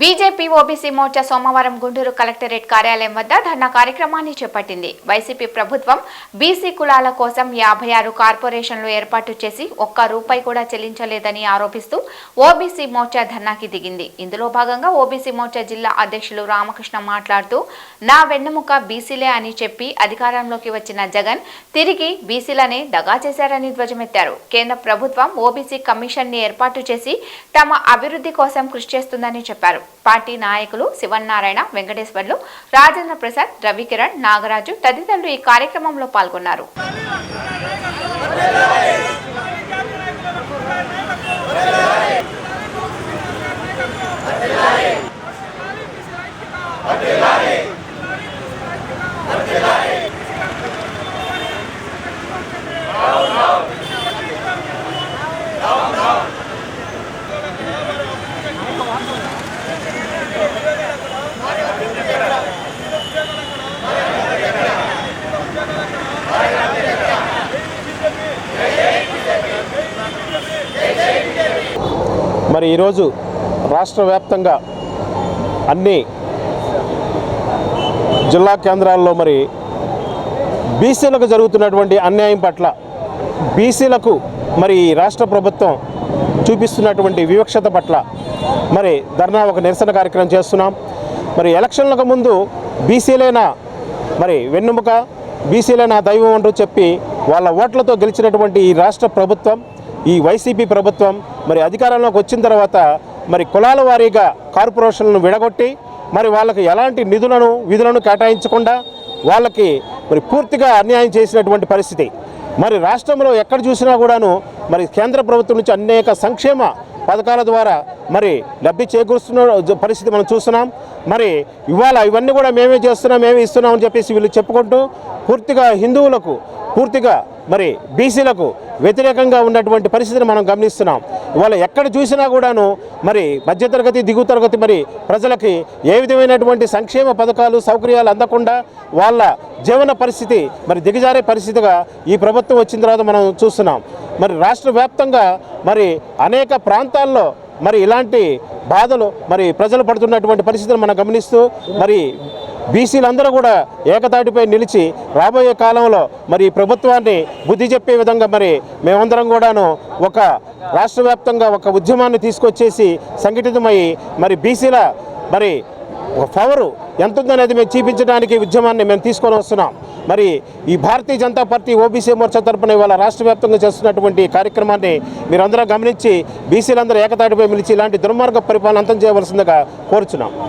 BJP OBC Morcha సోమవారం Guntur collectorate కార్యాలయం వద్ద ధర్నా కార్యక్రమాన్ని చేపట్టింది. వైసీపీ ప్రభుత్వం బీసీ కులాల కోసం యాభై ఆరు కార్పొరేషన్లు ఏర్పాటు చేసి ఒక్క రూపాయి కూడా చెల్లించలేదని ఆరోపిస్తూ ఓబీసీ మోర్చా ధర్నాకి దిగింది. ఇందులో భాగంగా ఓబీసీ మోర్చా జిల్లా అధ్యక్షులు రామకృష్ణ మాట్లాడుతూ నా వెన్నెముక బీసీలే అని చెప్పి అధికారంలోకి వచ్చిన జగన్ తిరిగి బీసీలనే దగా చేశారని ధ్వజమెత్తారు. కేంద్ర ప్రభుత్వం ఓబీసీ కమిషన్ని ఏర్పాటు చేసి తమ అభివృద్ధి కోసం కృషి చేస్తుందని చెప్పారు. పార్టీ నాయకులు శివన్నారాయణ వెంకటేశ్వర్లు రాజేంద్ర ప్రసాద్ రవికిరణ్ నాగరాజు తదితరులు ఈ కార్యక్రమంలో పాల్గొన్నారు. మరి ఈరోజు రాష్ట్ర వ్యాప్తంగా అన్ని జిల్లా కేంద్రాల్లో మరి బీసీలకు జరుగుతున్నటువంటి అన్యాయం పట్ల బీసీలకు మరి ఈ రాష్ట్ర ప్రభుత్వం చూపిస్తున్నటువంటి వివక్షత పట్ల మరి ధర్నా ఒక నిరసన కార్యక్రమం చేస్తున్నాం. మరి ఎలక్షన్లకు ముందు బీసీలైన మరి వెన్నుముక బీసీలైన దైవం అంటూ చెప్పి వాళ్ళ ఓట్లతో గెలిచినటువంటి ఈ రాష్ట్ర ప్రభుత్వం ఈ వైసీపీ ప్రభుత్వం మరి అధికారంలోకి వచ్చిన తర్వాత మరి కులాల వారీగా కార్పొరేషన్లను విడగొట్టి మరి వాళ్ళకి ఎలాంటి నిధులను విధులను కేటాయించకుండా వాళ్ళకి మరి పూర్తిగా అన్యాయం చేసినటువంటి పరిస్థితి. మరి రాష్ట్రంలో ఎక్కడ చూసినా కూడాను మరి కేంద్ర ప్రభుత్వం నుంచి అనేక సంక్షేమ పథకాల ద్వారా మరి లబ్ధి చేకూరుస్తున్న పరిస్థితి మనం చూస్తున్నాం. మరి ఇవాళ ఇవన్నీ కూడా మేమే చేస్తున్నాం మేమే ఇస్తున్నాం అని చెప్పేసి వీళ్ళు చెప్పుకుంటూ పూర్తిగా హిందువులకు పూర్తిగా మరి బీసీలకు వ్యతిరేకంగా ఉన్నటువంటి పరిస్థితిని మనం గమనిస్తున్నాం. ఇవాళ ఎక్కడ చూసినా కూడాను మరి మధ్యతరగతి దిగువ తరగతి మరి ప్రజలకి ఏ విధమైనటువంటి సంక్షేమ పథకాలు సౌకర్యాలు అందకుండా వాళ్ళ జీవన పరిస్థితి మరి దిగజారే పరిస్థితిగా ఈ ప్రభుత్వం వచ్చిన తర్వాత మనం చూస్తున్నాం. మరి రాష్ట్ర వ్యాప్తంగా మరి అనేక ప్రాంతాల్లో మరి ఇలాంటి బాధలు మరి ప్రజలు పడుతున్నటువంటి పరిస్థితిని మనం గమనిస్తూ మరి బీసీలందరూ కూడా ఏకతాటిపై నిలిచి రాబోయే కాలంలో మరి ప్రభుత్వాన్ని బుద్ధి చెప్పే విధంగా మరి మేమందరం కూడాను ఒక రాష్ట్ర వ్యాప్తంగా ఒక ఉద్యమాన్ని తీసుకొచ్చేసి సంఘటితమై మరి బీసీల మరి ఒక పవరు ఎంత ఉందనేది మేము చూపించడానికి ఉద్యమాన్ని మేము తీసుకొని వస్తున్నాం. మరి ఈ భారతీయ జనతా పార్టీ ఓబీసీ మోర్చా తరపున ఇవాళ రాష్ట్ర వ్యాప్తంగా చేస్తున్నటువంటి కార్యక్రమాన్ని మీరందరూ గమనించి బీసీలందరూ ఏకతాటిపై నిలిచి ఇలాంటి దుర్మార్గ పరిపాలన అంతం చేయవలసిందిగా కోరుచున్నాం.